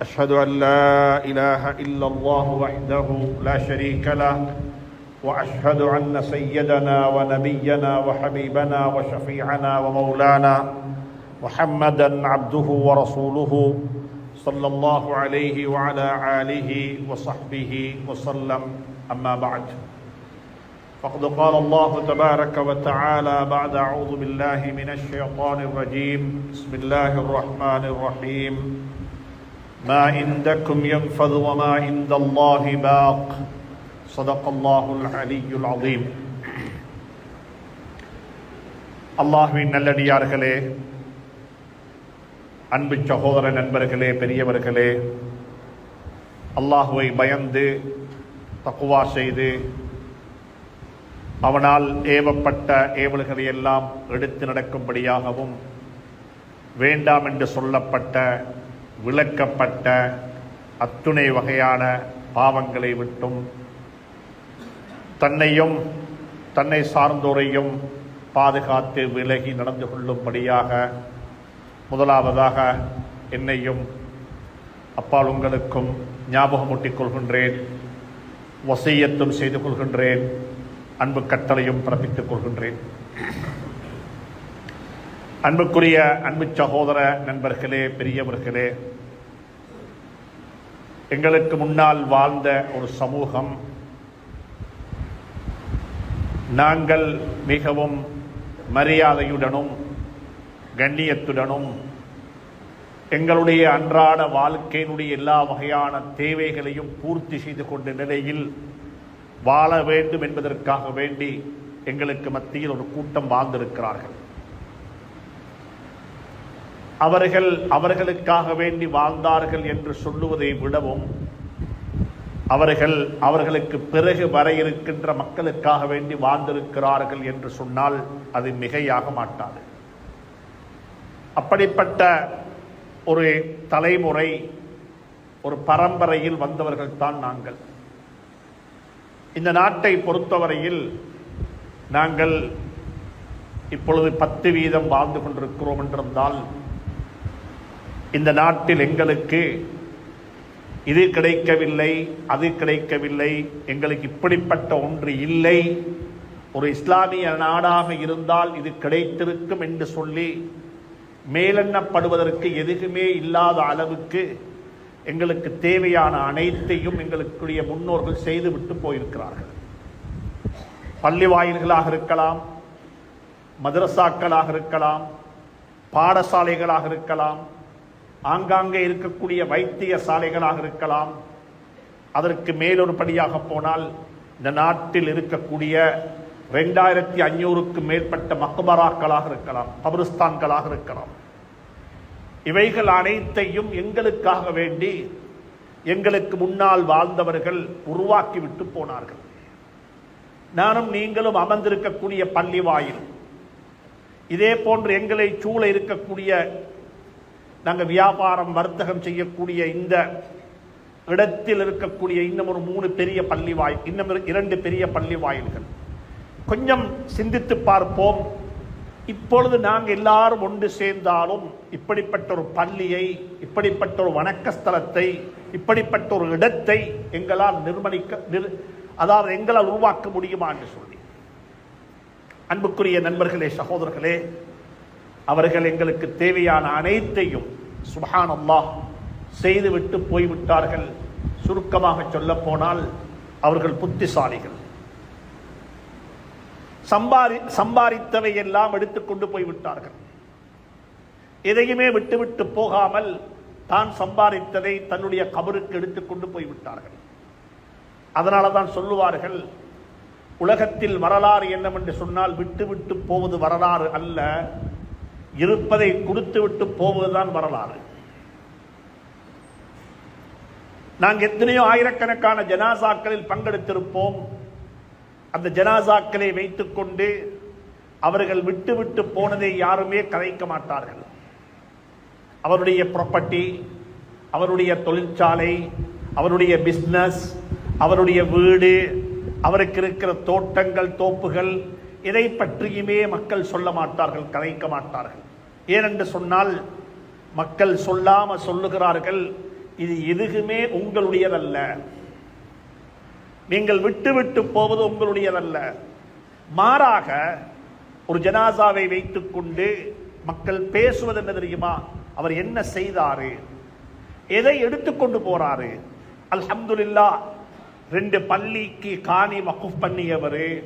أشهد أن لا إله إلا الله وحده لا شريك له وأشهد أن سيدنا ونبينا وحبيبنا وشفيعنا ومولانا محمدا عبده ورسوله صلى الله عليه وعلى آله وصحبه وسلم. أما بعد فقد قال الله تبارك وتعالى بعد أعوذ بالله من الشيطان الرجيم. بسم الله الرحمن الرحيم. ما عندكم ينفذ وما عند الله باق صدق الله العلي العظيم அல்லாஹ்வின் நல்லடியார்களே அன்பு சகோதர நண்பர்களே பெரியவர்களே அல்லாஹுவை பயந்து தக்குவா செய்து அவனால் ஏவப்பட்ட ஏவல்களை எல்லாம் எடுத்து நடக்கும்படியாகவும் வேண்டாம் என்று சொல்லப்பட்ட விளக்கப்பட்ட அத்துணை வகையான பாவங்களை விட்டும் தன்னையும் தன்னை சார்ந்தோரையும் பாதுகாத்து விலகி நடந்து கொள்ளும்படியாக முதலாவதாக என்னையும் அப்பால் உங்களுக்கும் ஞாபகமூட்டிக் கொள்கின்றேன் வசையத்தும் செய்து கொள்கின்றேன் அன்பு கட்டளையும் பிறப்பித்துக் கொள்கின்றேன். அன்புக்குரிய அன்பு சகோதர நண்பர்களே பெரியவர்களே எங்களுக்கு முன்னால் வாழ்ந்த ஒரு சமூகம். நாங்கள் மிகவும் மரியாதையுடனும் கண்ணியத்துடனும் எங்களுடைய அன்றாட வாழ்க்கையினுடைய எல்லா வகையான தேவைகளையும் பூர்த்தி செய்து கொண்ட நிலையில் வாழ வேண்டும் என்பதற்காக வேண்டி எங்களுக்கு மத்தியில் ஒரு கூட்டம் வாழ்ந்திருக்கிறார்கள். அவர்கள் அவர்களுக்காக வேண்டி வாழ்ந்தார்கள் என்று சொல்லுவதை விடவும் அவர்கள் அவர்களுக்கு பிறகு வர இருக்கின்ற மக்களுக்காக வேண்டி வாழ்ந்திருக்கிறார்கள் என்று சொன்னால் அது மிகையாக மாட்டாது. அப்படிப்பட்ட ஒரு தலைமுறை ஒரு பரம்பரையில் வந்தவர்கள் தான் நாங்கள். இந்த நாட்டை பொறுத்தவரையில் நாங்கள் இப்பொழுது பத்து வீதம் வாழ்ந்து கொண்டிருக்கிறோம் என்றிருந்தால் இந்த நாட்டில் எங்களுக்கு இது கிடைக்கவில்லை அது கிடைக்கவில்லை எங்களுக்கு இப்படிப்பட்ட ஒன்று இல்லை. ஒரு இஸ்லாமிய நாடாக இருந்தால் இது கிடைத்திருக்கும் என்று சொல்லி மேலெண்ணப்படுவதற்கு எதுவுமே இல்லாத அளவுக்கு எங்களுக்கு தேவையான அனைத்தையும் எங்களுக்குரிய முன்னோர்கள் செய்துவிட்டு போயிருக்கிறார்கள். பள்ளி வாயில்களாக இருக்கலாம் மதரசாக்களாக இருக்கலாம் பாடசாலைகளாக இருக்கலாம் ஆங்காங்கே இருக்கக்கூடிய வைத்திய சாலைகளாக இருக்கலாம். அதற்கு மேலொரு படியாக போனால் இந்த நாட்டில் இருக்கக்கூடிய ரெண்டாயிரத்தி ஐநூறுக்கு மேற்பட்ட மக்பராக்களாக இருக்கலாம் கபிரிஸ்தான்களாக இருக்கலாம். இவைகள் அனைத்தையும் எங்களுக்காக வேண்டி எங்களுக்கு முன்னால் வாழ்ந்தவர்கள் உருவாக்கி விட்டு போனார்கள். நானும் நீங்களும் அமர்ந்திருக்கக்கூடிய பள்ளி வாயில் இதே போன்று எங்களை சூழ இருக்கக்கூடிய நாங்கள் வியாபாரம் வர்த்தகம் செய்யக்கூடிய இந்த இடத்தில் இருக்கக்கூடிய இன்னும் ஒரு மூணு பெரிய பள்ளி வாயில் இன்னும் இரண்டு பெரிய பள்ளி வாயில்கள் கொஞ்சம் சிந்தித்து பார்ப்போம். இப்பொழுது நாங்கள் எல்லாரும் ஒன்று சேர்ந்தாலும் இப்படிப்பட்ட ஒரு பள்ளியை இப்படிப்பட்ட ஒரு வணக்கஸ்தலத்தை இப்படிப்பட்ட ஒரு இடத்தை எங்களால் நிர்மணிக்க அதாவது எங்களால் உருவாக்க முடியுமா என்று சொல்லி. அன்புக்குரிய நண்பர்களே சகோதரர்களே அவர்கள் எங்களுக்கு தேவையான அனைத்தையும் சுபஹான் அல்லாஹ் செய்துவிட்டு போய்விட்டார்கள். சுருக்கமாக சொல்ல போனால் அவர்கள் புத்திசாலிகள். சம்பாரி சம்பாதித்தவை எல்லாம் எடுத்துக்கொண்டு போய்விட்டார்கள். எதையுமே விட்டுவிட்டு போகாமல் தான் சம்பாதித்ததை தன்னுடைய கபருக்கு எடுத்துக்கொண்டு போய்விட்டார்கள். அதனால தான் சொல்லுவார்கள் உலகத்தில் வரலாறு என்னவென்று சொன்னால் விட்டு விட்டு போவது வரலாறு அல்ல. இருப்பதை கொடுத்து விட்டு போவதுதான் வரலாறு. நாங்கள் எத்தனையோ ஆயிரக்கணக்கான ஜனாசாக்களில் பங்கெடுத்திருப்போம். அந்த ஜனாசாக்களை வைத்துக்கொண்டு அவர்கள் விட்டு விட்டு போனதை யாருமே கதைக்க மாட்டார்கள். அவருடைய ப்ராப்பர்ட்டி அவருடைய தொழிற்சாலை அவருடைய பிஸ்னஸ் அவருடைய வீடு அவருக்கு இருக்கிற தோட்டங்கள் தோப்புகள் எதை பற்றியுமே மக்கள் சொல்ல மாட்டார்கள் கலைக்க மாட்டார்கள். ஏனென்று சொன்னால் மக்கள் சொல்லாம சொல்லுகிறார்கள் இது எதுக்குமே உங்களுடையதல்ல. நீங்கள் விட்டு விட்டு போவது உங்களுடையதல்ல. மாறாக ஒரு ஜனாசாவை வைத்துக்கொண்டு மக்கள் பேசுவது என்ன தெரியுமா? அவர் என்ன செய்தாரு? எதை எடுத்துக்கொண்டு போறாரு? அல்ஹம்துல்லா ரெண்டு பள்ளிக்கு காணி வகுப் பண்ணியவர்.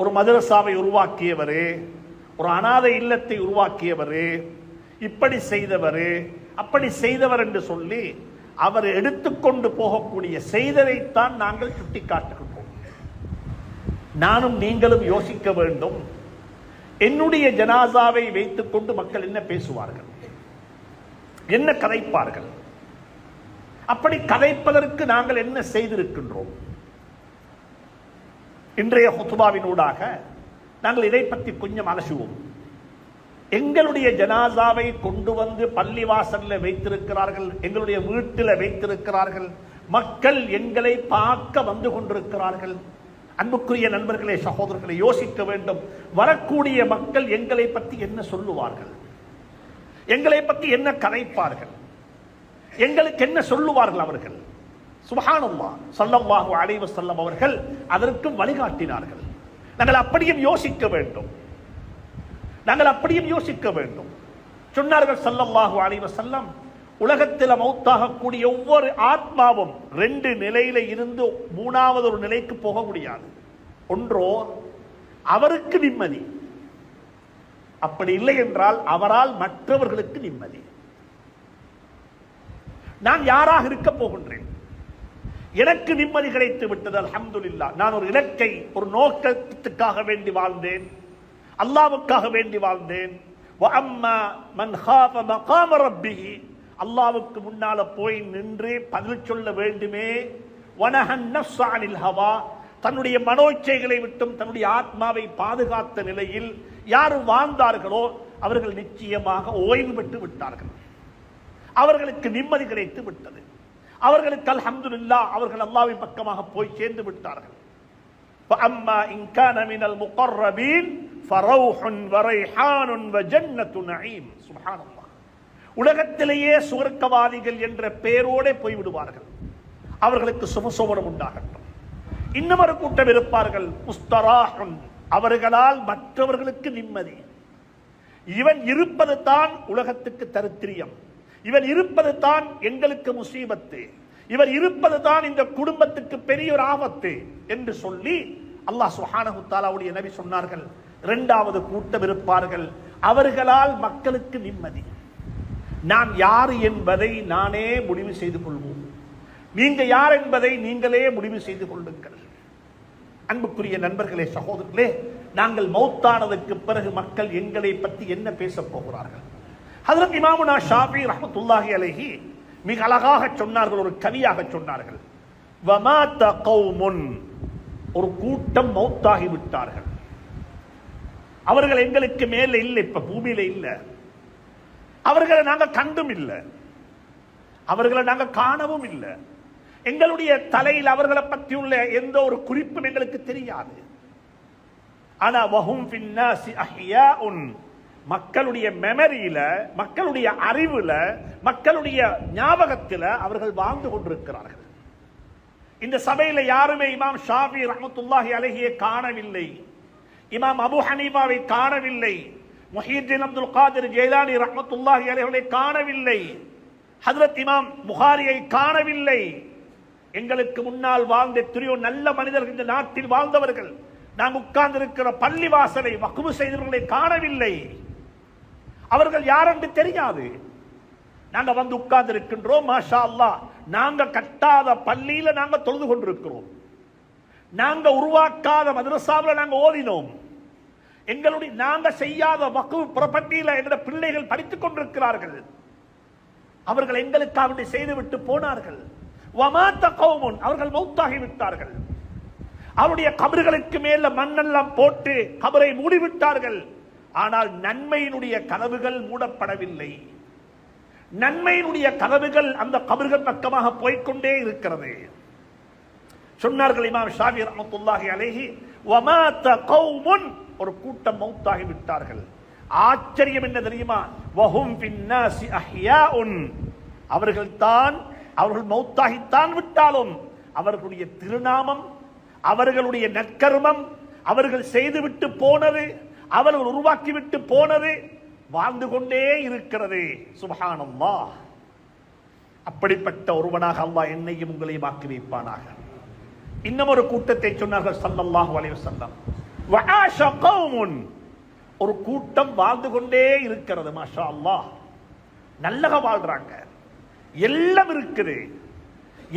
ஒரு மதரசாவை உருவாக்கியவர் ஒரு அனாதை இல்லத்தை உருவாக்கியவர் இப்படி செய்தவர் அப்படி செய்தவர் என்று சொல்லி அவர் எடுத்துக்கொண்டு போகக்கூடிய செய்ததைத்தான் நாங்கள் சுட்டிக்காட்டுகின்றோம் நானும் நீங்களும் யோசிக்க வேண்டும். என்னுடைய ஜனாசாவை வைத்துக்கொண்டு மக்கள் என்ன பேசுவார்கள்? என்ன கதைப்பார்கள்? அப்படி கதைப்பதற்கு நாங்கள் என்ன செய்திருக்கின்றோம்? இன்றைய ஹொத்துபாவினூடாக நாங்கள் இதை பற்றி கொஞ்சம் அலசுவோம். எங்களுடைய ஜனாசாவை கொண்டு வந்து பள்ளிவாசல்ல வைத்திருக்கிறார்கள் எங்களுடைய வீட்டில் வைத்திருக்கிறார்கள் மக்கள் எங்களை பார்க்க வந்து கொண்டிருக்கிறார்கள். அன்புக்குரிய நண்பர்களே சகோதரர்களை யோசிக்க வேண்டும். வரக்கூடிய மக்கள் எங்களை பற்றி என்ன சொல்லுவார்கள்? எங்களை பற்றி என்ன கதைப்பார்கள்? எங்களுக்கு என்ன சொல்லுவார்கள் அவர்கள்? சுபஹானல்லாஹ் ஸல்லல்லாஹு அலைவ செல்லம் அவர்கள் அதற்கும் வழிகாட்டினார்கள். நாங்கள் அப்படியும் யோசிக்க வேண்டும். நாங்கள் அப்படியும் யோசிக்க வேண்டும். சொன்னார்கள் ஸல்லல்லாஹு அலைவ செல்லம் உலகத்தில் மௌத்தாகக்கூடிய ஒவ்வொரு ஆத்மாவும் ரெண்டு நிலையில இருந்து மூணாவது ஒரு நிலைக்கு போக முடியாது. ஒன்றோ அவருக்கு நிம்மதி. அப்படி இல்லை என்றால் அவரால் மற்றவர்களுக்கு நிம்மதி. நான் யாராக இருக்க போகின்றேன்? எனக்கு நிம்மதி கிடைத்து விட்டது அலமதுல்லா நான் ஒரு இலக்கை ஒரு நோக்கத்துக்காக வேண்டி வாழ்ந்தேன். அல்லாவுக்காக வேண்டி வாழ்ந்தேன். அல்லாவுக்கு முன்னால போய் நின்று பதில் சொல்ல வேண்டுமே. ஹவா. தன்னுடைய மனோச்சைகளை விட்டும் தன்னுடைய ஆத்மாவை பாதுகாத்த நிலையில் யார் வாழ்ந்தார்களோ அவர்கள் நிச்சயமாக ஓய்வு பெற்று விட்டார்கள். அவர்களுக்கு நிம்மதி கிடைத்து விட்டது. அவர்களுக்கு அல்ஹம்துலில்லாஹ் அவர்கள் அல்லாஹ்வின் பக்கமாக போய் சேர்ந்து விட்டார்கள் فأما إن كان من المقربين فروح وريحان وجنة نعيم سبحان الله உலகத்திலேயே சுவர்க்கவாதிகள் என்ற பெயரோடே போய்விடுவார்கள் அவர்களுக்கு சுபசோபனம் உண்டாகட்டும் இன்னும் ஒரு கூட்டம் இருப்பார்கள் முஸ்தராஹுன் அவர்களால் மற்றவர்களுக்கு நிம்மதி இவன் இருப்பது தான் உலகத்துக்கு தரித்திரியம் இவர் இருப்பது தான் எங்களுக்கு முசீபத்து. இவர் இருப்பது தான் இந்த குடும்பத்துக்கு பெரிய ஒரு ஆபத்து என்று சொல்லி அல்லாஹ் சுஹானஹு தாலாவுடைய நபி சொன்னார்கள். இரண்டாவது கூட்டம் இருப்பார்கள். அவர்களால் மக்களுக்கு நிம்மதி. நான் யார் என்பதை நானே முடிவு செய்து கொள்வோம். நீங்க யார் என்பதை நீங்களே முடிவு செய்து கொள்ளுங்கள். அன்புக்குரிய நண்பர்களே சகோதரர்களே நாங்கள் மௌத்தானதுக்கு பிறகு மக்கள் எங்களை பற்றி என்ன பேசப் போகிறார்கள்? ஹதரத் இமாமுனா ஷாஃபி ரஹமத்துல்லாஹி அலஹி மிக அழகாக சொன்னார்கள் ஒரு கவியாக சொன்னார்கள். வமாத கௌமுன். ஒரு கூட்டம் மௌத்தாகி விட்டார்கள். அவர்கள் எங்களுக்கு மேல இல்லை இப்ப பூமியில இல்லை. அவர்களை நாங்க கண்டும் இல்லை. அவர்களை நாங்க காணவும் இல்லை. எங்களுடைய தலையில் அவர்களை பற்றி உள்ள எந்த ஒரு குறிப்பும் எங்களுக்கு தெரியாது. ஆனா வஹும் பின்னாசி அஹ்யாஉன். மக்களுடைய மெமரியில மக்களுடைய அறிவுல மக்களுடைய ஞாபகத்தில் அவர்கள் வாழ்ந்து கொண்டிருக்கிறார்கள். இந்த சபையில யாருமே இமாம் ஷாஃபி ரஹமத்துல்லாஹி அலஹியை காணவில்லை. இமாம் அபு ஹனீபாவை காணவில்லை. முஹீத்தீன் அப்துல் காதிர் ஜெயலானி ரஹமத்துல்லாஹி அலைகளை காணவில்லை. ஹதரத் இமாம் புகாரியை காணவில்லை. எங்களுக்கு முன்னால் வாழ்ந்த எத்தனையோ நல்ல மனிதர்கள் இந்த நாட்டில் வாழ்ந்தவர்கள். நாம் உட்கார்ந்திருக்கிற பள்ளி வாசலை வக்குவு செய்தவர்களை காணவில்லை. அவர்கள் யார் என்று தெரியாது. நாங்க வந்து உட்கார்ந்து இருக்கின்றோம் மாஷா அல்லா நாங்க கட்டாத பள்ளியில நாங்க தொழுது கொண்டிருக்கிறோம். நாங்க உருவாக்காத மதரசாவில் நாங்க ஓதினோம். எங்களுடைய நாங்க செய்யாத வக்குவு புறப்பட்டியில எங்களுடைய பிள்ளைகள் படித்துக் கொண்டிருக்கிறார்கள். அவர்கள் எங்களுக்காக செய்துவிட்டு போனார்கள். வமாத்த கௌமுன் அவர்கள் மௌத்தாகி விட்டார்கள். அவருடைய கபர்களுக்கு மேல மண்ணெல்லாம் போட்டு கபரை மூடிவிட்டார்கள். ஆனால் நன்மையினுடைய கதவுகள் மூடப்படவில்லை. நன்மையினுடைய கதவுகள் அந்த கபர்கள் பக்கமாக போய்க்கொண்டே இருக்கிறது. சொன்னார்கள் இமாம் ஷாஃபி ரஹ்மத்துல்லாஹி அலேஹி வமாத்த கௌமுன். ஒரு கூட்டம் மௌத்தாகி விட்டார்கள். ஆச்சரியம் என்ன தெரியுமா? வஹும் பின்னாசி அஹ்யாஉன். அவர்கள் தான் அவர்கள் மௌத்தாகித்தான் விட்டாலும் அவர்களுடைய திருநாமம் அவர்களுடைய நற்கர்மம் அவர்கள் செய்துவிட்டு போனது அவர்கள் உருவாக்கிவிட்டு போனது வாழ்ந்து கொண்டே இருக்கிறது. சுபகானம்மா அப்படிப்பட்ட ஒருவனாக அல்லாஹ் என்னையும் உங்களையும் ஆக்கி வைப்பானாக. இன்னும் ஒரு கூட்டத்தை சொன்னார்கள் சல்லல்லாஹு அலைஹி வஸல்லம். ஒரு கூட்டம் வாழ்ந்து கொண்டே இருக்கிறது மாஷா அல்லாஹ். நல்லக வாழ்றாங்க. எல்லாம் இருக்குது.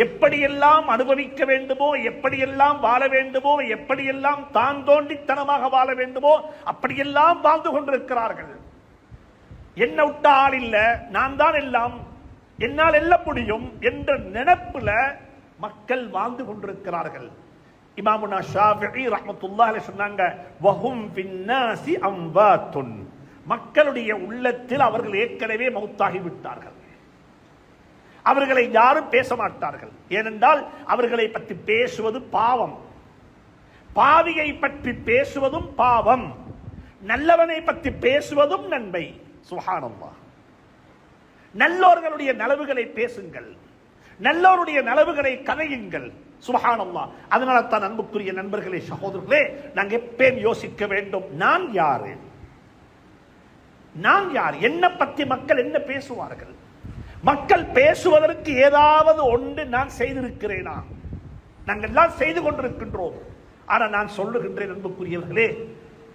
எப்படியெல்லாம் அனுபவிக்க வேண்டுமோ எப்படியெல்லாம் வாழ வேண்டுமோ எப்படியெல்லாம் தான் தோண்டித்தனமாக வாழ வேண்டுமோ அப்படியெல்லாம் வாழ்ந்து கொண்டிருக்கிறார்கள். என்ன விட்ட ஆள் இல்ல நான் தான் எல்லாம் என்னால் எல்லாம் முடியும் என்ற நினைப்புல மக்கள் வாழ்ந்து கொண்டிருக்கிறார்கள். இமாமுனா ஷாஃபி ரஹ்மத்துல்லாஹி அலைஹி சொன்னாங்க வஹும் பின்னாசி அம்வாத்துன். மக்களுடைய உள்ளத்தில் அவர்கள் ஏற்கனவே மௌத்தாகி விட்டார்கள். அவர்களை யாரும் பேச மாட்டார்கள் ஏனென்றால் அவர்களை பற்றி பேசுவது பாவம். பாவியை பற்றி பேசுவதும் பாவம். நல்லவனை பற்றி பேசுவதும் நன்மை. சுகானம்மா நல்லோர்களுடைய நலவுகளை பேசுங்கள். நல்லோருடைய நலவுகளை கதையுங்கள். சுபஹானல்லாஹ் அதனால தான் அன்புக்குரிய நண்பர்களே சகோதரர்களே நாங்கள் எப்பயும் யோசிக்க வேண்டும்? நான் யாரு? நான் யார்? என்ன பற்றி மக்கள் என்ன பேசுவார்கள்? மக்கள் பேசுவதற்கு ஏதாவது ஒன்று நான் செய்திருக்கிறேனா? நாங்கள் எல்லாம் செய்து கொண்டிருக்கின்றோம். ஆனால் நான் சொல்லுகின்றேன் அன்புக்குரியவர்களே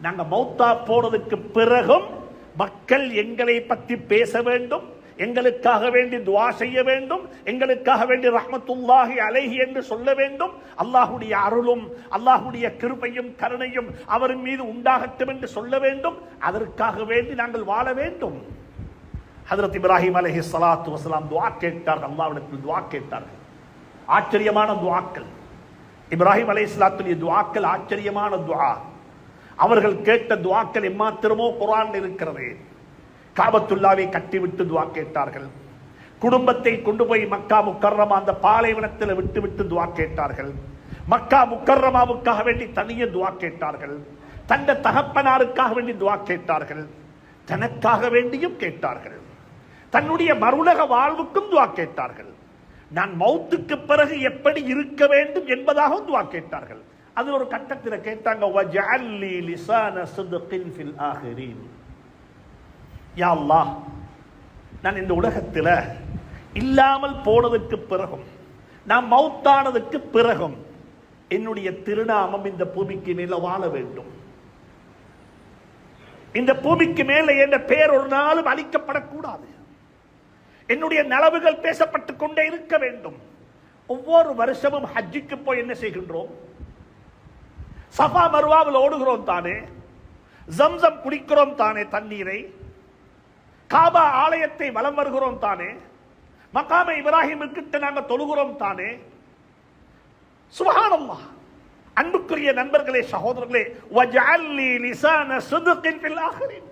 நாங்கள் மௌத்தா போனதுக்கு பிறகும் மக்கள் எங்களை பற்றி பேச வேண்டும் எங்களுக்காக வேண்டி துவா செய்ய வேண்டும் எங்களுக்காக வேண்டி ரஹமத்துல்லாஹி அலைஹி என்று சொல்ல வேண்டும். அல்லாஹுடைய அருளும் அல்லாஹுடைய கிருபையும் கருணையும் அவரின் மீது உண்டாகட்டும் என்று சொல்ல வேண்டும். அதற்காக வேண்டி நாங்கள் வாழ வேண்டும். ஹதரத் இப்ராஹிம் அலஹி சலாத்து வசலாம் துவா கேட்டார்கள். அல்லாவிடத்தில் துவா கேட்டார்கள். ஆச்சரியமான துவாக்கள். இப்ராஹிம் அலைஹிஸ்ஸலாத்துடைய துவாக்கள் ஆச்சரியமான துவா. அவர்கள் கேட்ட துவாக்கள் எம்மாத்திரமோ குரான் இருக்கிறது. காபத்துல்லாவை கட்டிவிட்டு துவா கேட்டார்கள். குடும்பத்தை கொண்டு போய் மக்கா முக்கர்ரமா அந்த பாலைவனத்தில் விட்டு விட்டு துவா கேட்டார்கள். மக்கா முக்கர்ரமாவுக்காக வேண்டி தனியே துவா கேட்டார்கள். தந்த தகப்பனாருக்காக வேண்டி துவா கேட்டார்கள். தனக்காக வேண்டியும் கேட்டார்கள். தன்னுடைய மறுலக வாழ்வுக்கும் துவா கேட்டார்கள். நான் மௌத்துக்கு பிறகு எப்படி இருக்க வேண்டும் என்பதாகவும் துவா கேட்டார்கள். அது ஒரு கட்டத்தில் கேட்டாங்க யா அல்லாஹ் நான் இந்த உலகத்தில் இல்லாமல் போனதுக்கு பிறகும் நான் மௌத்தானதுக்கு பிறகும் என்னுடைய திருநாமம் இந்த பூமிக்கு மேல வாழ வேண்டும். இந்த பூமிக்கு மேல என்ற பெயர் ஒரு நாளும் அழிக்கப்படக்கூடாது. என்னுடைய நலவுகள் பேசப்பட்டுக் கொண்டே இருக்க வேண்டும். ஒவ்வொரு வருஷமும் ஹஜ்ஜிக்கு போய் என்ன செய்கின்றோம்? சஃபா மருவாவில் ஓடுகிறோம் தானே. ஜம்சம் குடிக்கிறோம் தானே தண்ணீரை. காபா ஆலயத்தை வலம் வருகிறோம் தானே. மகாம இப்ராஹிமுக்கிட்ட நாங்கள் தொழுகிறோம் தானே. சுபஹானல்லாஹ். அன்புக்குரிய நண்பர்களே சகோதரர்களே வஜஅல்லி லிசான சித்கின் ஃபில் ஆகிரின்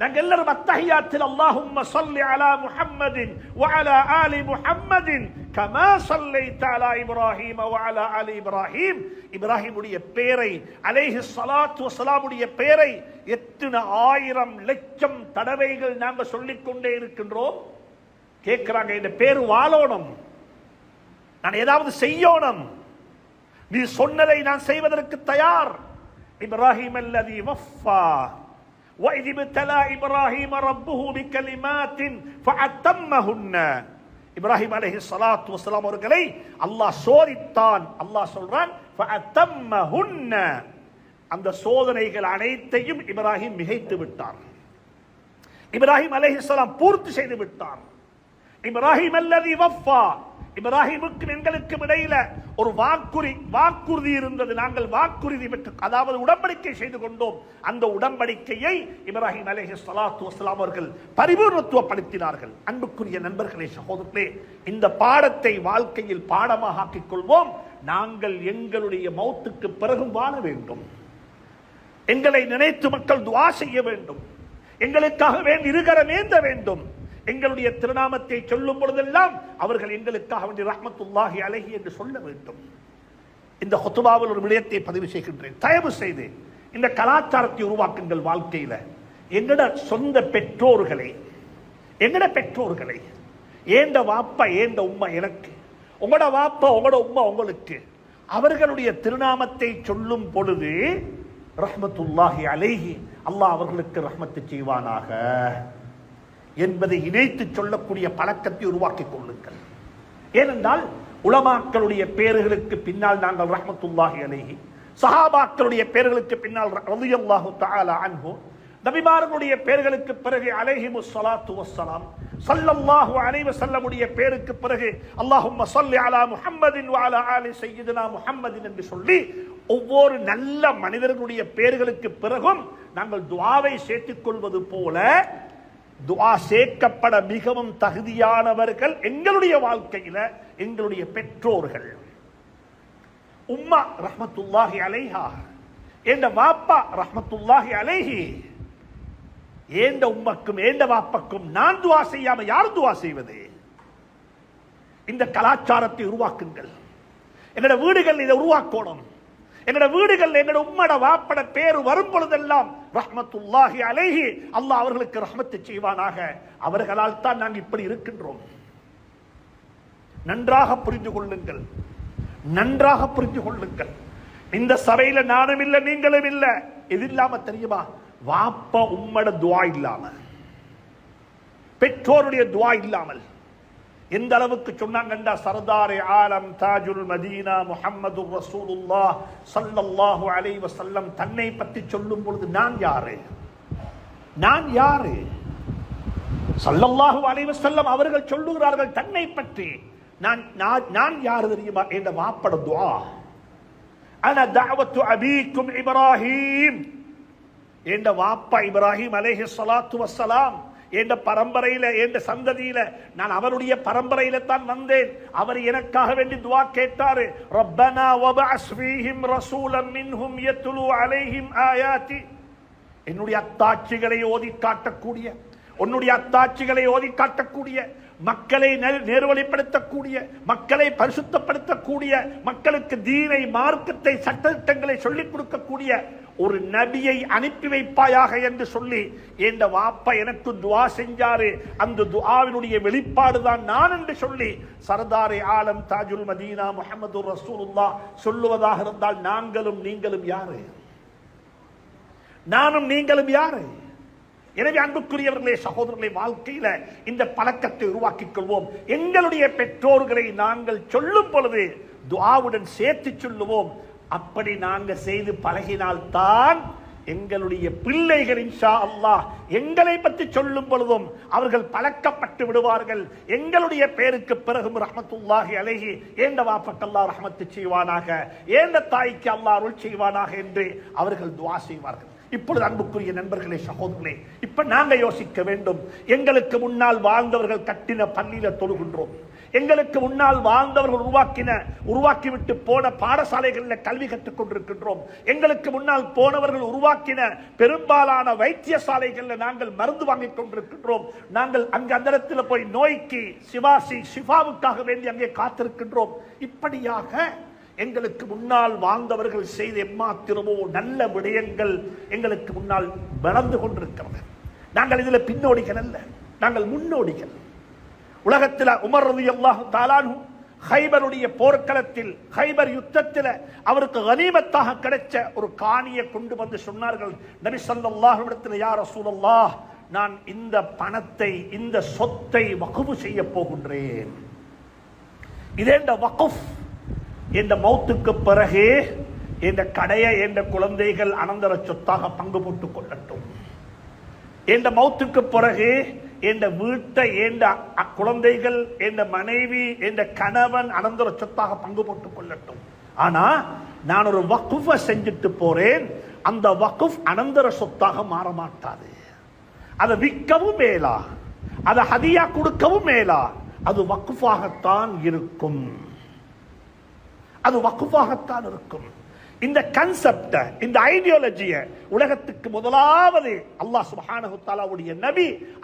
நாங்க எல்லாரும் அத்தஹியாத்தில் அல்லாஹும்ம ஸல்லி அலா முஹம்மதின் வஅலா ஆலி முஹம்மதின் கமா ஸல்லைத அலா இப்ராஹீம் வஅலா ஆலி இப்ராஹீம். இப்ராஹிமுடைய பெயரை அலைஹி ஸலாத்து வஸலாமுடைய பெயரை எத்தனை ஆயிரம் லட்சம் தடவைகள் நாங்க சொல்லிக்கொண்டே இருக்கின்றோம்? கேட்கிறாங்க இந்த பேர் வாழோணும் நான் ஏதாவது செய்யோணும். நீ சொன்னதை நான் செய்வதற்கு தயார். இப்ராஹிம் அல்லதி வஃபா وإذ ابتلى إبراهيم ربه بكلمات فأتمهن இப்ராஹிம் அலைஹி ஸலாத்து வஸலாம் அவர்களை அல்லாஹ் சோதித்தான் அல்லாஹ் சொல்றான் ஃபஅத்தம்மஹுன்ன அந்த சோதனைகள் அனைத்தையும் இப்ராஹிம் மிகைத்து விட்டார் இப்ராஹிம் அலைஹிஸ்ஸலாம் பூர்த்தி செய்து விட்டார் இப்ராஹிம் அல்லதி வஃபா இப்ராஹிமுக்கும் எங்களுக்கும் இடையில ஒரு வாக்குறுதி வாக்குறுதி இருந்தது. நாங்கள் வாக்குறுதி பெற்று அதாவது உடன்படிக்கை செய்து கொண்டோம். அந்த உடன்படிக்கையை இப்ராஹிம் அலேஹி சலாத்து வஸ்லாம் அவர்கள் பரிபூர்ணத்துவப்படுத்தினார்கள். அன்புக்குரிய நண்பர்களே சகோதரர்களே இந்த பாடத்தை வாழ்க்கையில் பாடமாக ஆக்கிக் கொள்வோம் நாங்கள் எங்களுடைய மௌத்துக்கு பிறகும் வாழ வேண்டும். எங்களை நினைத்து மக்கள் துவா செய்ய வேண்டும். எங்களுக்காக வேண்டி இருகரம் ஏந்த வேண்டும். எங்களுடைய திருநாமத்தை சொல்லும் பொழுதெல்லாம் அவர்கள் எங்களுக்காக வேண்டிய ரஹமத்துல்லாஹி அழகி என்று சொல்ல வேண்டும். இந்த ஹொத்துபாவில் ஒரு விடயத்தை பதிவு செய்கின்றேன். தயவு செய்து இந்த கலாச்சாரத்தை உருவாக்குங்கள் வாழ்க்கையில. எங்கட சொந்த பெற்றோர்களை எங்கட பெற்றோர்களை ஏண்ட வாப்பா ஏண்ட உம்மா எனக்கு உங்களோட வாப்பா உங்களோட உம்மா உங்களுக்கு அவர்களுடைய திருநாமத்தை சொல்லும் பொழுது ரஹ்மத்துல்லாஹி அலேஹி அல்லாஹ் அவர்களுக்கு ரஹ்மத்து செய்வானாக. என்பதை இணைத்து சொல்லக்கூடிய பழக்கத்தை உருவாக்கிக் கொள்ளுங்கள். ஏனென்றால் உலமாக்களுடைய பேர்களுக்கு பின்னால் நாங்கள் ரஹமத்துல்லாஹி அலைஹி சஹாபாக்களுடைய பேர்களுக்கு பின்னால் ரலியல்லாஹு தஆலா அன்ஹு நபிமார்களுடைய பேர்களுக்கு பிறகு அலைஹிமு சலாத்து வசலாம் சல்லல்லாஹு அலைஹி செல்லமுடைய பேருக்கு பிறகு அல்லாஹும் சல்லி அலா முஹம்மதின் வாலா அலா ஆலி முஹம்மதின் என்று சொல்லி ஒவ்வொரு நல்ல மனிதர்களுடைய பேர்களுக்கு பிறகும் நாங்கள் துவாவை சேர்த்துக் கொள்வது போல துவா சேர்க்கப்பட மிகவும் தகுதியானவர்கள் எங்களுடைய வாழ்க்கையில எங்களுடைய பெற்றோர்கள். உம்மா ரஹமத்துல்லாஹி அலைஹா ஏண்ட வாப்பா ரஹமத்துல்லாஹி அலைஹி ஏண்ட உம்மக்கும் ஏண்ட வாப்பக்கும் நான் துவா செய்யாம யார் துவா செய்வது? இந்த கலாச்சாரத்தை உருவாக்குங்கள். எங்களோட வீடுகள் இதை உருவாக்கணும். எங்களோட வீடுகள் எங்களோட உம்மட வாப்பட பேர் வரும் பொழுதெல்லாம் ரஹ்மத்துல்லாஹி அலைஹி அல்லாஹ் அவர்களுக்கு ரஹ்மத்து செய்வானாக. அவர்களால் தான் நாங்கள் இப்படி இருக்கின்றோம். நன்றாக புரிந்து கொள்ளுங்கள். நன்றாக புரிந்து கொள்ளுங்கள். இந்த சபையில நானும் இல்லை நீங்களும் இல்ல. இது இல்லாம தெரியுமா? வாப்ப உம்மட துவா இல்லாம பெற்றோருடைய துவா இல்லாமல். எந்த அளவுக்கு சொன்னாங்கண்டா சர்தாரே ஆலம் தாஜுல் மதீனா முஹம்மது ரசூலுல்லா சல்லல்லாஹு அலை வசல்லம் தன்னை பற்றி சொல்லும் பொழுது நான் யாரு? நான் யாரு? சல்லல்லாஹு அலை வசல்லம் அவர்கள் சொல்லுகிறார்கள் தன்னை பற்றி. நான் நான் நான் யாரு தெரியுமா? என்ற மாப்பட துவா. அன தாவத்து அபீக்கும் இப்ராஹிம் என்ற வாப்பா இப்ராஹிம் அலேஹி சலாத்து வசலாம் என்ற பரம்பரையில என்ற சந்ததியில நான் அவருடைய பரம்பரையில தான் வந்தேன். அவர் எனக்காக வேண்டி துவா கேட்டாரு. ரப்பனா வபஅஸ் ஃபீஹிம் ரசூலம் மின்ஹும் யத்லு அலைஹிம் ஆயாத்தி. என்னுடைய அத்தாட்சிகளை ஓதி காட்டக்கூடிய உன்னுடைய அத்தாட்சிகளை ஓதி காட்டக்கூடிய மக்களை நேர்வழிப்படுத்தக்கூடிய மக்களை பரிசுத்தப்படுத்தக்கூடிய மக்களுக்கு தீனை மார்க்கத்தை சட்டத்திட்டங்களை சொல்லிக் கொடுக்கக்கூடிய ஒரு நபியை அனுப்பி வைப்பாயாக என்று சொல்லி என்ற வாப்பா எனக்கு துவா செஞ்சாரு அந்த துவாவினுடைய வெளிப்பாடு தான் நான் என்று சொல்லி சர்தாரே ஆலம் தாஜுல் மதீனா முகமது ரசூலுல்லா சொல்லுவதாக இருந்தால் நாங்களும் நீங்களும் யாரு? நானும் நீங்களும் யாரு? எனவே அன்புக்குரியவர்களே சகோதரர்களே வாழ்க்கையில இந்த பழக்கத்தை உருவாக்கிக் கொள்வோம். எங்களுடைய பெற்றோர்களை நாங்கள் சொல்லும் பொழுது துவாவுடன் சேர்த்து சொல்லுவோம். அப்படி நாங்கள் செய்து பழகினால்தான் எங்களுடைய பிள்ளைகள் இன்ஷா அல்லாஹ் எங்களை பற்றி சொல்லும் பொழுதும் அவர்கள் பழக்கப்பட்டு விடுவார்கள். எங்களுடைய பேருக்கு பிறகும் ரஹமத்துல்லாஹி அழகி ஏண்ட வாப்பக்கல்லா ரஹமத்து செய்வானாக? ஏண்ட தாய்க்கு அல்லாஹ் அருள் செய்வானாக என்று அவர்கள் துவா செய்வார்கள். இப்பொழுது அன்புக்குரிய நண்பர்களே சகோதரர்களே இப்ப நாங்க யோசிக்க வேண்டும். எங்களுக்கு முன்னால் வாழ்ந்தவர்கள் கட்டின பள்ளியில தொழுகின்றோம். எங்களுக்கு முன்னால் வாழ்ந்தவர்கள் உருவாக்கின உருவாக்கிவிட்டு போன பாடசாலைகளில் கல்வி கற்றுக் கொண்டிருக்கின்றோம். எங்களுக்கு முன்னால் போனவர்கள் உருவாக்கின பெரும்பாலான வைத்தியசாலைகளில் நாங்கள் மருந்து வாங்கிக் கொண்டிருக்கின்றோம். நாங்கள் அங்கு அந்த இடத்துல போய் நோய்க்கு சிவாசி சிவாவுக்காக வேண்டி அங்கே காத்திருக்கின்றோம். இப்படியாக எங்களுக்கு முன்னால் வாழ்ந்தவர்கள் செய்த எம்மாத்திரமோ நல்ல விடயங்கள் எங்களுக்கு முன்னால் வளர்ந்து கொண்டிருக்கிறது நாங்கள் இதில் பின்னோடிகள் அல்ல. நாங்கள் முன்னோடிகள். உலகத்தில் உமர் ரதி அல்லாஹு தாலானு ஹைபருடைய போர்க்களத்தில் ஹைபர் யுத்தத்தில் அவருக்கு கனிமத்தாக கிடைச்ச ஒரு காணியை கொண்டு வந்து சொன்னார்கள். நபி ஸல்லல்லாஹு அலைஹி இடத்துல யார் ரசூலல்லாஹ் நான் இந்த பணத்தை இந்த சொத்தை வகுப்பு செய்ய போகின்றேன். இதேண்ட வகுப் இந்த மௌத்துக்கு பிறகு இந்த கடையை என்ற குழந்தைகள் அனந்தர சொத்தாக பங்கு போட்டுக் கொள்ளட்டும். இந்த மௌத்துக்கு பிறகு என்ற வீட்டை என்ற குழந்தைகள் என்ற மனைவி என்ற கணவன் அனந்தர சொத்தாக பங்கு போட்டுக் கொள்ளட்டும். ஆனா நான் ஒரு வக்குஃப செஞ்சுட்டு போறேன் அந்த வக்குஃப் அனந்தர சொத்தாக மாற மாட்டாது அதை விற்கவும் மேலா அதை ஹதியா கொடுக்கவும் மேலா அது வக்குஃபாகத்தான் இருக்கும். அது வக்குஃபாகத்தான் இருக்கும். இந்த கன்செப்ட இந்த ஐடியாலஜிய உலகத்துக்கு முதலாவது அல்லாஹ் சுப்ஹானஹு தஆலாவுடைய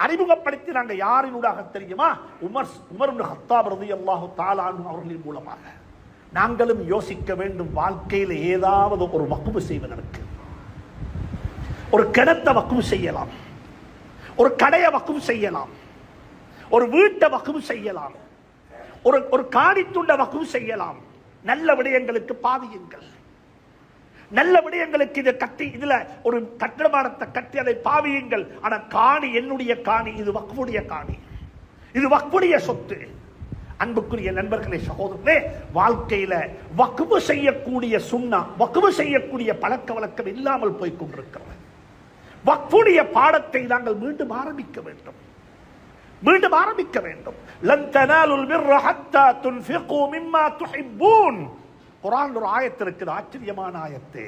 அறிமுகப்படுத்தி நாங்கள் யாரினூடாக தெரியுமா? உமர் உமர் ஹத்தாப் ரதி அல்லாஹு தாலானு அவர்களின் மூலமாக. நாங்களும் யோசிக்க வேண்டும் வாழ்க்கையில் ஏதாவது ஒரு வக்குவு செய்வதற்கு. ஒரு கிணத்தை வக்குவு செய்யலாம். ஒரு கடையை வக்குவு செய்யலாம். ஒரு வீட்டை வக்குவு செய்யலாம். ஒரு ஒரு காணித்துண்ட வக்குவு செய்யலாம். நல்ல விடயங்களுக்கு பாதியுங்கள். நல்ல விடயங்களுக்கு இதை கட்டி இதுல ஒரு கட்டிடமானத்தை கட்டி அதை பாவியுங்கள். ஆனா காணி என்னுடைய காணி இது வக்ஃபுடைய காணி. இது வக்ஃபுடைய சொத்து. அன்புக்குரிய நண்பர்களே சகோதரர்களே வாழ்க்கையில வக்குவு செய்யக்கூடிய சுண்ணா வக்குவு செய்யக்கூடிய பழக்க வழக்கம் இல்லாமல் போய் கொண்டிருக்கிறது வக்ஃபுடைய பாடத்தை நாங்கள் மீண்டும் ஆரம்பிக்க வேண்டும். மீண்டும் ஆரம்பிக்க வேண்டும். லன் தனாலுல் பிர்ர ஹத்தா துன்ஃபிகு மிம்மா துஹிப்பூன். குரான் ஒரு ஆயத்து இருக்குது ஆச்சரியமான ஆயத்து.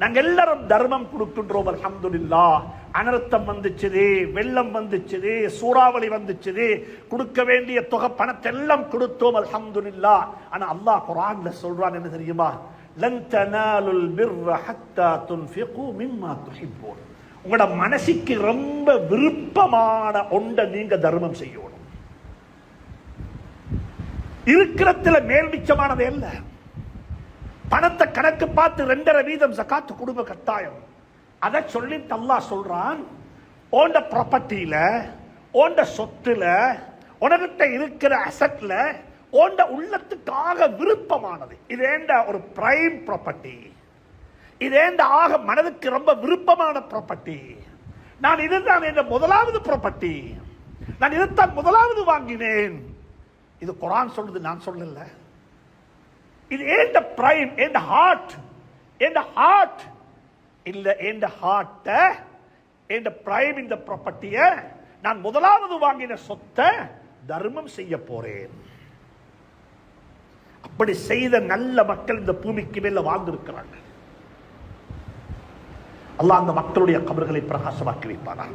நாங்க எல்லாரும் தர்மம் கொடுக்கின்றோம் அல்ஹம்துலில்லாஹ் அனர்த்தம் வந்துச்சுது வெள்ளம் வந்துச்சுது சூறாவளி வந்துச்சுது. கொடுக்க வேண்டிய தொகை பணத்தை எல்லாம் கொடுத்தோம் அல்ஹம்துலில்லாஹ் ஆனா அல்லாஹ் குரான்ல சொல்றான் என்ன தெரியுமா? லன் பிர்ர ஹத்தா துன்ஃபிகு மிம்மா துஹிப்பூன். உங்களோட மனசுக்கு ரொம்ப விருப்பமான ஒன்றை நீங்க தர்மம் செய்யணும். இருக்கிறதுல மேல் மிச்சமானது இல்லை பணத்தை கணக்கு பார்த்து ரெண்டரை வீதம் ஜகாத்து குடும்ப கட்டாயம். அதை சொல்லி அல்லாஹ் சொல்றான் ஓண்ட ப்ராப்பர்ட்டியில ஓண்ட சொத்துல உனக்கிட்ட இருக்கிற அசட்ல ஓண்ட உள்ளத்துக்காக விருப்பமானது. இது ஏண்ட ஒரு பிரைம் ப்ராப்பர்ட்டி இதேண்ட ஆக மனதுக்கு ரொம்ப விருப்பமான ப்ராப்பர்ட்டி நான் இதுதான் என் முதலாவது ப்ராப்பர்ட்டி நான் இதைத்தான் முதலாவது வாங்கினேன். இது குரான் சொல்றது நான் சொல்லலை. இது ஏண்ட prime and heart and heart இல்ல ஏண்ட ஹார்ட்டை ஏண்ட பிரைம் இந்த ப்ராப்பர்ட்டிய நான் முதலாவது வாங்கின சொத்தை தர்மம் செய்ய போறேன். அப்படி செய்த நல்ல மக்கள் இந்த பூமிக்கு மேல வாழ்ந்திருக்கிறாங்க அல்லாஹ் அந்த மக்களுடைய கபர்களை பிரகாசமாக்கி வைப்பானா?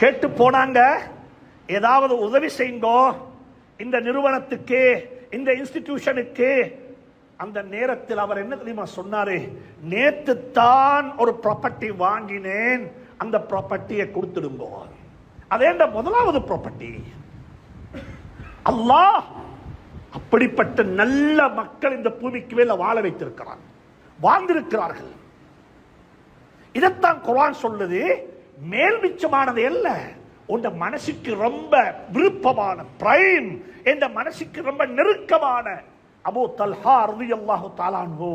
கேட்டு போனாங்க. ஏதாவது உதவி செய்யுங்கோ. இந்த நிறுவனத்துக்கு இந்த இன்ஸ்டிடியூஷனுக்கு அந்த நேரத்தில் அவர் என்ன தெரியுமா சொன்னாரு? நேத்து தான் ஒரு ப்ராப்பர்ட்டி வாங்கினேன். அந்த ப்ராப்பர்ட்டியை கொடுத்துடுங்கோ. அதேண்ட முதலாவது ப்ராப்பர்ட்டி அல்லாஹ் அப்படிப்பட்ட நல்ல மக்கள் இந்த பூமிக்கு மேல வாழ வைத்திருக்கிறான். வாழ்ந்திருக்கிறார்கள். இதைத்தான் குரான் சொல்லுது. மேல் மிச்சமானது அல்ல. உண்ட மனசுக்கு ரொம்ப விருப்பமான பிரைம் என்ற மனசுக்கு ரொம்ப நெருக்கமான அபோ தல்ஹா அருதி அல்லாஹு தாலான்கோ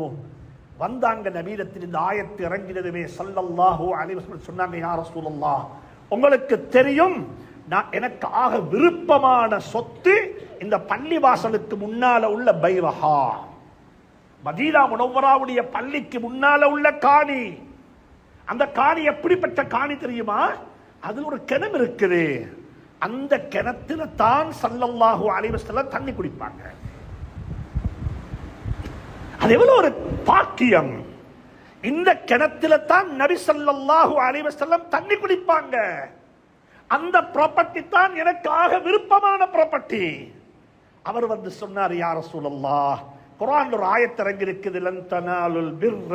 வந்தாங்க நபீரத்தில் இந்த ஆயத்து இறங்கினதுமே சல்லல்லாஹோ அலைஹி சொன்னாங்க யார் சூழல்லா உங்களுக்கு தெரியும் நான் எனக்கு ஆக விருப்பமான சொத்து இந்த பள்ளி வாசலுக்கு முன்னால உள்ள பைரஹா. மதீனா முனவராவுடைய பள்ளிக்கு முன்னால உள்ள காணி. அந்த காணி எப்படிப்பட்ட காணி தெரியுமா? அதில் ஒரு கிணம் இருக்குது. அந்த கிணத்துல தான் சல்லல்லாஹு அலைஹி தண்ணி குடிப்பாங்க. அது எவ்வளவு ஒரு பாக்கியம். இந்த கிணத்துல தான் நபி ஸல்லல்லாஹு அலைவசல்லம் தண்ணி குடிப்பாங்க. அந்த ப்ராப்பர்ட்டி தான் எனக்காக விருப்பமான ப்ராப்பர்ட்டி அவர் வந்து சொன்னார் யார சூழல்லா குரான் ஒரு ஆயத்து இருக்குது பிர்ர.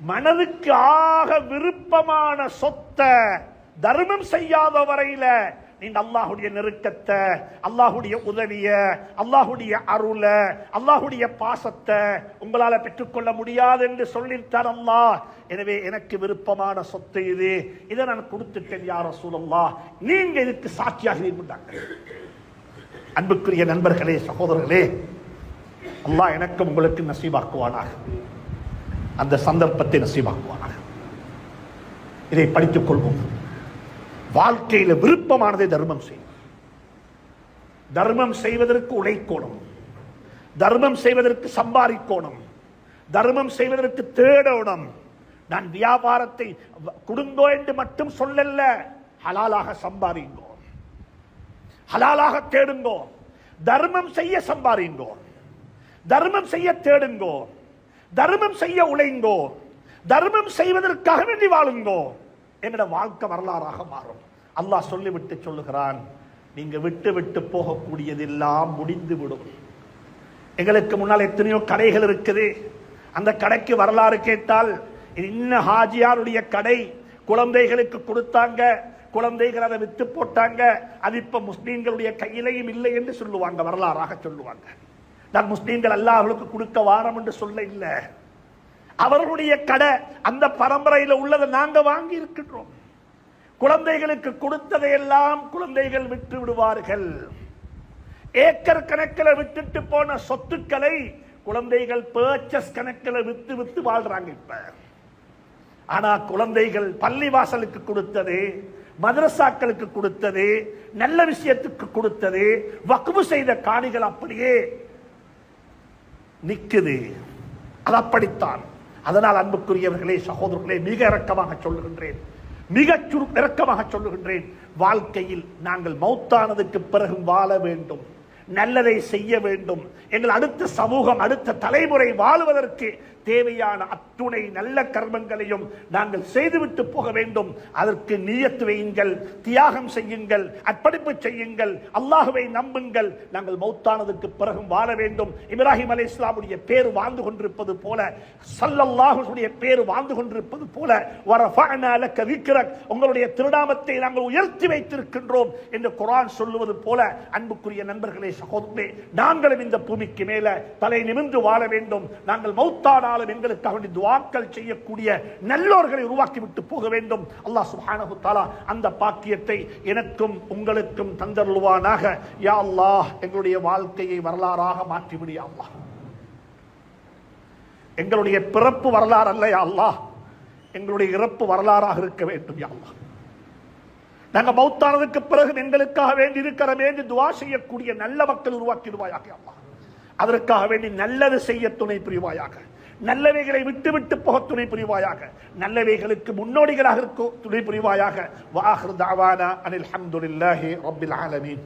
மனதுக்கு ஆக விருப்பமான சொத்தை தர்மம் செய்யாத வரையில நீங்க அல்லாஹுடைய நெருக்கத்தை அல்லாஹுடைய உதவிய அல்லாஹுடைய அருள அல்லாஹுடைய பாசத்தை உங்களால பெற்றுக்கொள்ள முடியாது என்று சொல்லிட்டார் அல்லாஹ். எனவே எனக்கு விருப்பமான சொத்து இது. இதை நான் கொடுத்துட்டேன் யார சூழல்லா நீங்க இதுக்கு சாட்சியாக இருந்தாங்க அன்புக்குரிய நண்பர்களே சகோதரர்களே அல்லாஹ் எனக்கும் உங்களுக்கு நசீபாக்குவானாக. அந்த சந்தர்ப்பத்தை நசீபாக்குவானாக. இதை படித்துக் கொள்வோம். வாழ்க்கையில விருப்பமானதை தர்மம் செய்யும் தர்மம் செய்வதற்கு உழைக்கோணும். தர்மம் செய்வதற்கு சம்பாதிக்கோணும். தர்மம் செய்வதற்கு தேடணும். நான் வியாபாரத்தை குடுங்கோ என்று மட்டும் சொல்லல ஹலாலாக சம்பாதிங்கோ. ஹலாலாக தேடுங்கோ. தர்மம் செய்ய சம்பாதிங்கோ. தர்மம் செய்ய தேடுங்கோ. தர்மம் செய்ய உழைங்கோ. தர்மம் செய்வதற்காக வேண்டி வாழுங்கோ. என்னோட வாழ்க்கை வரலாறாக மாறும். அல்லாஹ் சொல்லிவிட்டு சொல்லுகிறான் நீங்க விட்டு விட்டு போகக்கூடியதெல்லாம் முடிந்து விடும் எங்களுக்கு முன்னால் எத்தனையோ கடைகள் இருக்குது. அந்த கடைக்கு வரலாறு கேட்டால் இன்ன ஹாஜியாருடைய கடை குழந்தைகளுக்கு கொடுத்தாங்க. குழந்தைகள் அதை வித்து போட்டாங்க. அது இப்ப முஸ்லீம்களுடைய கையிலையும் இல்லை என்று சொல்லுவாங்க வரலாறாக சொல்லுவாங்க. நான் முஸ்லீம்கள் அல்லாஹர்களுக்கு கொடுக்க வாரம் என்று சொல்ல இல்லை. அவர்களுடைய கடை அந்த பரம்பரையில் உள்ளதை நாங்க வாங்கி இருக்கின்றோம் குழந்தைகளுக்கு கொடுத்ததையெல்லாம் குழந்தைகள் விட்டு விடுவார்கள். ஏக்கர் கணக்கில் விட்டுட்டு போன சொத்துக்களை குழந்தைகள் பர்ச்சஸ் கணக்கில் வித்து வித்து வாழ்றாங்க இப்ப. ஆனா குழந்தைகள் பள்ளி வாசலுக்கு கொடுத்தது மதரசாக்களுக்கு கொடுத்தது நல்ல விஷயத்துக்கு கொடுத்தது வக்குவு செய்த காணிகள் அப்படியே நிற்குது அது அப்படித்தான். அதனால் அன்புக்குரியவர்களே சகோதரர்களே மிக இறக்கமாக சொல்லுகின்றேன். மிக சுரு இறக்கமாக சொல்லுகின்றேன். வாழ்க்கையில் நாங்கள் மௌத்தானதுக்கு பிறகு வாழ வேண்டும். நல்லதை செய்ய வேண்டும். எங்கள் அடுத்த சமூகம் அடுத்த தலைமுறை வாழுவதற்கு தேவையான அத்துணை நல்ல கர்மங்களையும் நாங்கள் செய்துவிட்டு போக வேண்டும். அதற்கு நியத்து வையுங்கள் தியாகம் செய்யுங்கள் அர்ப்பணிப்பு செய்யுங்கள் அல்லாஹுவை நம்புங்கள். நாங்கள் மௌத்தானதுக்கு பிறகும் வாழ வேண்டும். இப்ராஹிம் அலி இஸ்லாமுடைய பேர் வாழ்ந்து கொண்டிருப்பது போல சல்லல்லாஹுடைய பேர் வாழ்ந்து கொண்டிருப்பது போல உங்களுடைய திருநாமத்தை நாங்கள் உயர்த்தி வைத்திருக்கின்றோம் என்று குரான் சொல்லுவது போல அன்புக்குரிய நண்பர்களே சகோதரே நாங்களும் இந்த பூமிக்கு மேல தலை நிமிர்ந்து வாழ வேண்டும். நாங்கள் மௌத்தானாலும் எங்களுக்காக வேண்டி துவாக்கள் செய்யக்கூடிய நல்லோர்களை உருவாக்கி விட்டு போக வேண்டும். அல்லாஹ் சுப்ஹானஹு தாலா அந்த பாக்கியத்தை எனக்கும் உங்களுக்கும் தந்தருள்வானாக. யா அல்லாஹ் எங்களுடைய வாழ்க்கையை வரலாறாக மாற்றிவிடியா அல்லாஹ். எங்களுடைய பிறப்பு வரலாறு அல்ல யா அல்லாஹ். எங்களுடைய இறப்பு வரலாறாக இருக்க வேண்டும் யா அல்லாஹ். நாங்கள் மௌத்தானதுக்கு பிறகு எங்களுக்காக வேண்டி இருக்கிற வேண்டி துவா செய்யக்கூடிய நல்ல மக்கள் உருவாக்கிடுவாயாக யா அல்லாஹ். அதற்காக வேண்டி நல்லது செய்ய துணை புரிவாயாக. நல்லவைகளை விட்டு விட்டு போக துணை புரிவாயாக. நல்லவைகளுக்கு முன்னோடிகளாக இருக்கோ துணை புரிவாயாக. வாஹர் தாவானா அனில் ஹம்துலில்லாஹி ரப்பில் ஆலமீன்.